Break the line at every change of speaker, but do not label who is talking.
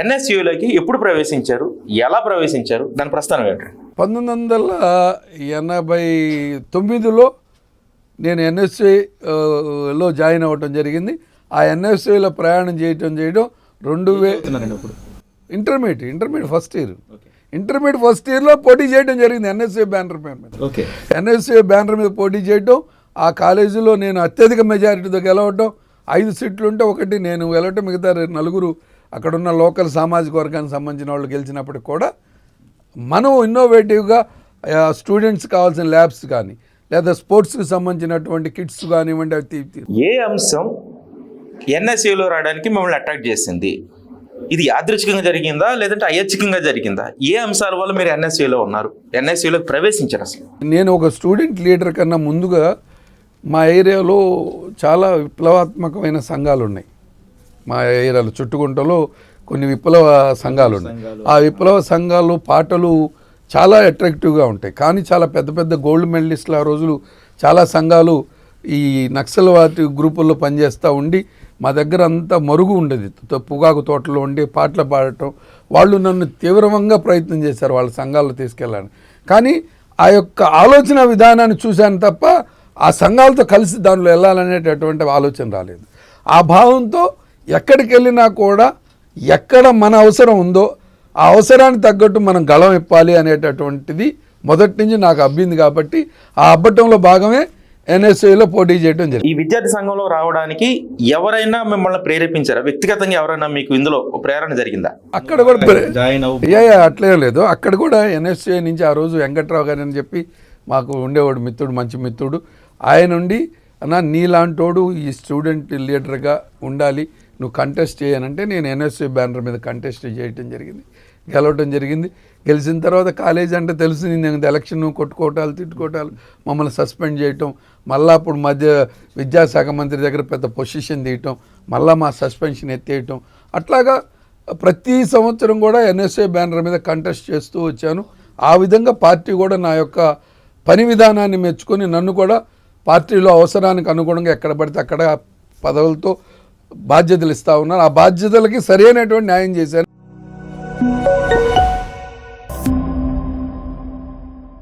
ఎన్ఎస్యులోకి ఎప్పుడు ప్రవేశించారు? ఎలా ప్రవేశించారు? దాని ప్రస్థానం ఏంటి?
పంతొమ్మిది వందల ఎనభై తొమ్మిదిలో నేను ఎన్ఎస్ఏ లో జాయిన్ అవ్వటం జరిగింది. ఆ ఎన్ఎస్ఏలో ప్రయాణం చేయటం చేయడం రెండు వే intermediate intermediate first year intermediate first ఇయర్లో పోటీ చేయడం జరిగింది ఎన్ఎస్ఏ బ్యానర్ మీద
ఓకే
ఎన్ఎస్ఏ బ్యానర్ మీద పోటీ చేయటం ఆ కాలేజీలో నేను అత్యధిక మెజారిటీతో గెలవటం ఐదు సీట్లు ఉంటే ఒకటి నేను వెళ్ళటం మిగతా నలుగురు అక్కడున్న లోకల్ సామాజిక వర్గానికి సంబంధించిన వాళ్ళు గెలిచినప్పటికి కూడా మనం ఇన్నోవేటివ్గా స్టూడెంట్స్ కావాల్సిన ల్యాబ్స్ కానీ లేదా స్పోర్ట్స్కి సంబంధించినటువంటి కిట్స్ కానివ్వండి
ఏ అంశం ఎన్ఎస్యులో రావడానికి మిమ్మల్ని అట్రాక్ట్ చేసింది? ఇది యాదృచ్ఛికంగా జరిగిందా లేదంటే అయచ్చికంగా జరిగిందా? ఏ అంశాల వల్ల మీరు ఎన్ఎస్యులో ఉన్నారు? ఎన్ఎస్యులోకి ప్రవేశించారు అసలు?
నేను ఒక స్టూడెంట్ లీడర్ కన్నా ముందుగా మా ఏరియాలో చాలా విప్లవాత్మకమైన సంఘాలు ఉన్నాయి మా ఏరియాలో చుట్టుకుంటలో కొన్ని విప్లవ సంఘాలు ఉన్నాయి ఆ విప్లవ సంఘాలు పాటలు చాలా అట్రాక్టివ్గా ఉంటాయి. కానీ చాలా పెద్ద పెద్ద గోల్డ్ మెడలిస్టులు ఆ రోజులు చాలా సంఘాలు ఈ నక్సల్వాది గ్రూపుల్లో పనిచేస్తూ ఉండి మా దగ్గర అంతా మరుగు ఉండేది. పొగాకు తోటలో ఉండి పాటలు పాడటం వాళ్ళు నన్ను తీవ్రంగా ప్రయత్నం చేశారు వాళ్ళ సంఘాల్లో తీసుకెళ్ళాలని. కానీ ఆ యొక్క ఆలోచన విధానాన్ని చూశాను తప్ప ఆ సంఘాలతో కలిసి దానిలో వెళ్ళాలనేటటువంటి ఆలోచన రాలేదు. ఆ భావంతో ఎక్కడికి వెళ్ళినా కూడా ఎక్కడ మన అవసరం ఉందో ఆ అవసరానికి తగ్గట్టు మనం గళం ఇప్పాలి అనేటటువంటిది మొదటి నుంచి నాకు అబ్బింది కాబట్టి ఆ అబ్బటంలో భాగమే ఎన్ఎస్ఏలో పోటీ చేయడం జరిగింది.
ఈ విద్యార్థి సంఘంలో రావడానికి ఎవరైనా మిమ్మల్ని ప్రేరేపించారా? వ్యక్తిగతంగా ఎవరైనా మీకు ఇందులో ప్రేరణ జరిగిందా?
అక్కడ కూడా
జాయిన్
అట్లే లేదు. అక్కడ కూడా ఎన్ఎస్ఏ నుంచి ఆ రోజు వెంకట్రావు గారు అని చెప్పి మాకు ఉండేవాడు మిత్రుడు మంచి మిత్రుడు. ఆయన ఉండి అన్న నీలాంటోడు ఈ స్టూడెంట్ లీడర్గా ఉండాలి నువ్వు కంటెస్ట్ చేయనంటే నేను ఎన్ఎస్ఏ బ్యానర్ మీద కంటెస్ట్ చేయటం జరిగింది. గెలవటం జరిగింది. గెలిచిన తర్వాత కాలేజ్ అంటే తెలిసింది నేను ఎలక్షన్ కొట్టుకోవటాలు తిట్టుకోవటాలు మమ్మల్ని సస్పెండ్ చేయటం మళ్ళా అప్పుడు మధ్య విద్యాశాఖ మంత్రి దగ్గర పెద్ద పొజిషన్ తీయటం మళ్ళీ మా సస్పెన్షన్ ఎత్తేయటం. అట్లాగా ప్రతి సంవత్సరం కూడా ఎన్ఎస్ఏ బ్యానర్ మీద కంటెస్ట్ చేస్తూ వచ్చాను. ఆ విధంగా పార్టీ కూడా నా యొక్క పని విధానాన్ని మెచ్చుకొని నన్ను కూడా పార్టీలో అవసరానికి అనుగుణంగా ఎక్కడ పడితే అక్కడ పదవులతో బాధ్యతలు ఇస్తా ఉన్నారు. ఆ బాధ్యతలకి సరైనటువంటి న్యాయం చేశారు.